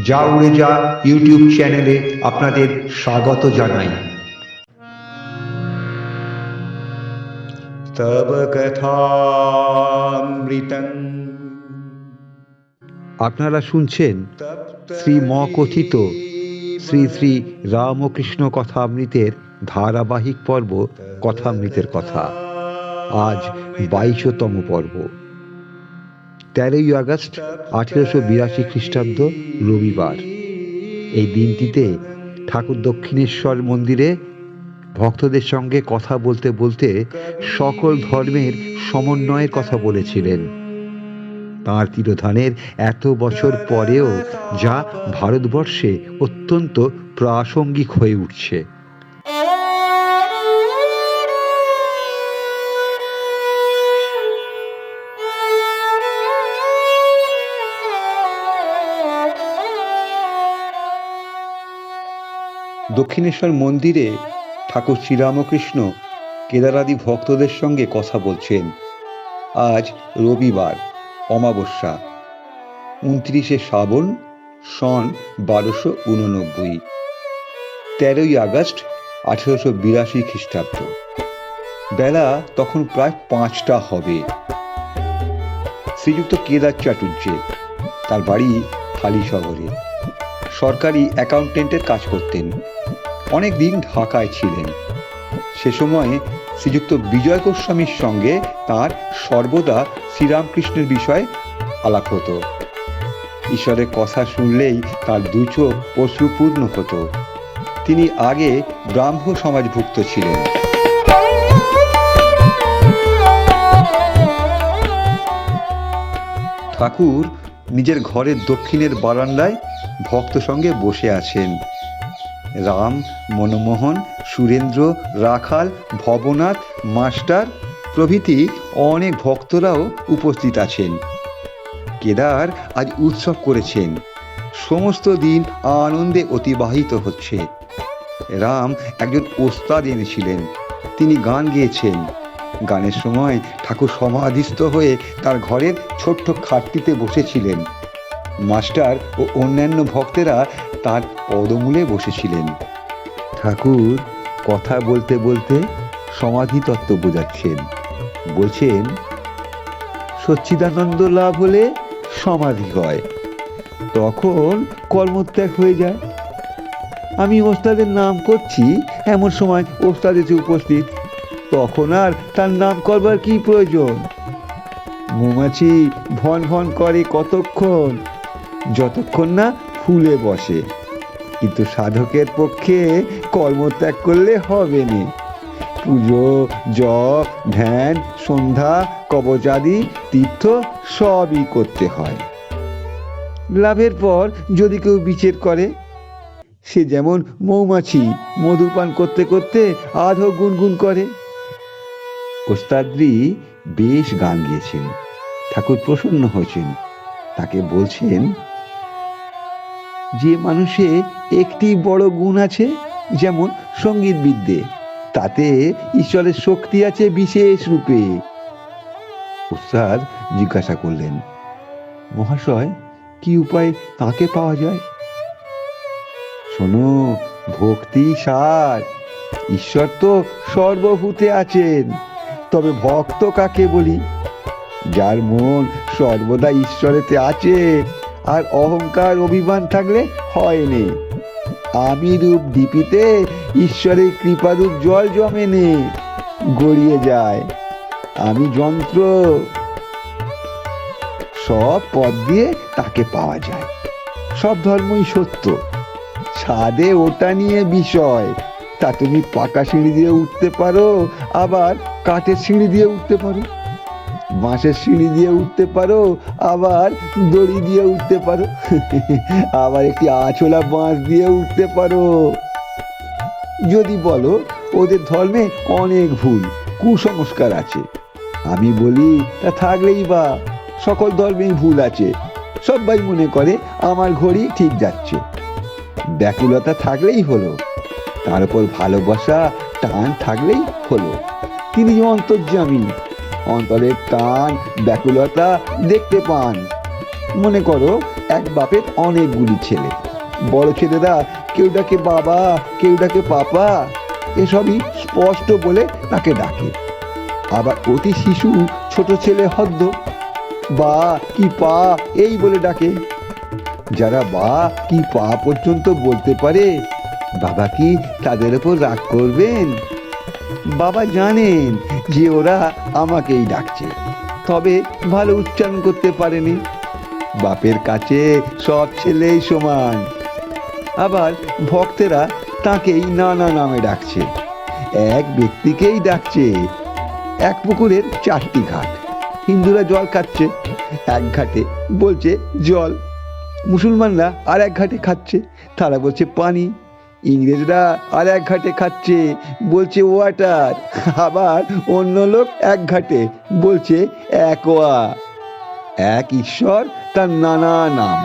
যা উড়ে যা ইউটিউব চ্যানেলে আপনাদের স্বাগত জানাই। তব কথামৃতং। আপনারা শুনছেন শ্রী ম কথিত শ্রী শ্রী রামকৃষ্ণ কথামৃতের ধারাবাহিক পর্ব কথামৃতের কথা। আজ বাইশতম পর্ব। তেরোই আগস্ট আঠেরোশো বিরাশি খ্রিস্টাব্দ রবিবার। এই দিনটিতে ঠাকুর দক্ষিণেশ্বর মন্দিরে ভক্তদের সঙ্গে কথা বলতে বলতে সকল ধর্মের সমন্বয়ের কথা বলেছিলেন। তাঁর তিরোধানের এত বছর পরেও যা ভারতবর্ষে অত্যন্ত প্রাসঙ্গিক হয়ে উঠছে। দক্ষিণেশ্বর মন্দিরে ঠাকুর শ্রীরামকৃষ্ণ কেদারাদি ভক্তদের সঙ্গে কথা বলছেন। আজ রবিবার, অমাবস্যা। উনত্রিশে শ্রাবণ, সন বারোশো উননব্বই। তেরোই আগস্ট, আঠেরোশো বিরাশি খ্রিস্টাব্দ। বেলা তখন প্রায় পাঁচটা হবে। শ্রীযুক্ত কেদার চাটুর্যে তার বাড়ি হালি শহরে। সরকারি অ্যাকাউন্টেন্টের কাজ করতেন। অনেক দিন ঢাকায় ছিলেন। সে সময়ে শ্রীযুক্ত বিজয় গোস্বামীর সঙ্গে তার সর্বদা শ্রীরামকৃষ্ণের বিষয়ে আলাপ হতো। ঈশ্বরের কথা শুনলেই তার দু চোখ অশ্রুপূর্ণ হতো। তিনি আগে ব্রাহ্ম সমাজভুক্ত ছিলেন। ঠাকুর নিজের ঘরের দক্ষিণের বারান্দায় ভক্ত সঙ্গে বসে আছেন। রাম, মনমোহন, সুরেন্দ্র, রাখাল, ভবনাথ, মাস্টার প্রভৃতি অনেক ভক্তরাও উপস্থিত আছেন। কেদার আজ উৎসব করেছেন। সমস্ত দিন আনন্দে অতিবাহিত হচ্ছে। রাম একজন ওস্তাদ এনেছিলেন। তিনি গান গেয়েছেন। গানের সময় ঠাকুর সমাধিস্থ হয়ে তার ঘরের ছোট্ট খাটটিতে বসেছিলেন। মাস্টার ও অন্যান্য ভক্তেরা তার পদমূলে বসেছিলেন। ঠাকুর কথা বলতে বলতে সমাধি তত্ত্ব বোঝাচ্ছেন। বলছেন, সচ্চিদানন্দ লাভ হলে সমাধি হয়। তখন কর্মত্যাগ হয়ে যায়। আমি ওস্তাদের নাম করছি, এমন সময় ওস্তাদ এসে উপস্থিত তখন আর তার নাম করবার কি প্রয়োজন? মৌমাছি ভন ভন করে কতক্ষণ? যতক্ষণ না ফুলে বসে। কিন্তু সাধকের পক্ষে কর্মত্যাগ করলে হবে না। পুজো, জপ, ধ্যান, সন্ধ্যা, কবচাদি, তীর্থ সবই করতে হয়। লাভের পর যদি কেউ বিচার করে, সে যেমন মৌমাছি মধুপান করতে করতে আধো গুনগুন করে। ওস্তাদ্রি বেশ গান গিয়েছেন। ঠাকুর প্রসন্ন হয়েছেন। তাকে বলছেন, যে মানুষে একটি বড় গুণ আছে, যেমন সংগীত বিদ্যে, তাতে ঈশ্বরের শক্তি আছে বিশেষ রূপে। উস্তাদ জিজ্ঞাসা করলেন, মহাশয়, কি উপায় তাকে পাওয়া যায়? শোনো, ভক্তি সার, ঈশ্বর তো সর্বভূতে আছেন। তবে ভক্ত কাকে বলি? যার মন সর্বদা ঈশ্বরেতে আছে, আর অহংকার অভিমান থাকলে হয় নে। আমি রূপ ডিপিতে ঈশ্বরের কৃপারূপ জল জমে নে, গড়িয়ে যায়। আমি যন্ত্র। সব পথ দিয়ে তাকে পাওয়া যায়। সব ধর্মই সত্য। ছাদে ওটা নিয়ে বিষয়। তা তুমি পাকা সিঁড়ি দিয়ে উঠতে পারো, আবার কাঠের সিঁড়ি দিয়ে উঠতে পারো। বাঁশের সিঁড়ি দিয়ে উঠতে পারো, আবার দড়ি দিয়ে উঠতে পারো। আবার একটি আছলা বাঁশ দিয়ে উঠতে পারো। যদি বলো, ওদের ধর্মে অনেক ভুল, কুসংস্কার আছে। আমি বলি, তা থাকলেই বা সকল ধর্মেই ভুল আছে। সবাই মনে করে আমার ঘড়ি ঠিক যাচ্ছে। ব্যাকুলতা থাকলেই হলো। তার উপর ভালোবাসা, টান থাকলেই হলো। তিনি অন্তর্যামী অন্তরের টান, ব্যাকুলতা দেখতে পান। মনে করো, এক বাপের অনেকগুলি ছেলে। বড় ছেলেরা, কেউ ডাকে বাবা, কেউ ডাকে পাপা, এসবই স্পষ্ট বলে তাকে ডাকে। আবার অতি শিশু, ছোট ছেলে হদ্দ। বা, কি পা, এই বলে ডাকে। যারা বা, কি পা পর্যন্ত বলতে পারে বাবা কি তাদের ওপর রাগ করবেন? বাবা জানেন যে ওরা আমাকেই ডাকছে, তবে ভালো উচ্চারণ করতে পারেনি। বাপের কাছে সব ছেলেই সমান। আবার ভক্তেরা তাকেই নানা নামে ডাকছে। এক ব্যক্তিকেই ডাকছে। এক পুকুরের চারটি ঘাট। হিন্দুরা জল খাচ্ছে, এক ঘাটে বলছে জল। মুসলমানরা আর এক ঘাটে খাচ্ছে। তারা বলছে পানি। ইংরেজরা আর এক ঘাটে খাচ্ছে, বলছে ওয়াটার আবার অন্য লোক এক ঘাটে, বলছে অ্যাকোয়া এক ঈশ্বর তার নানা নাম।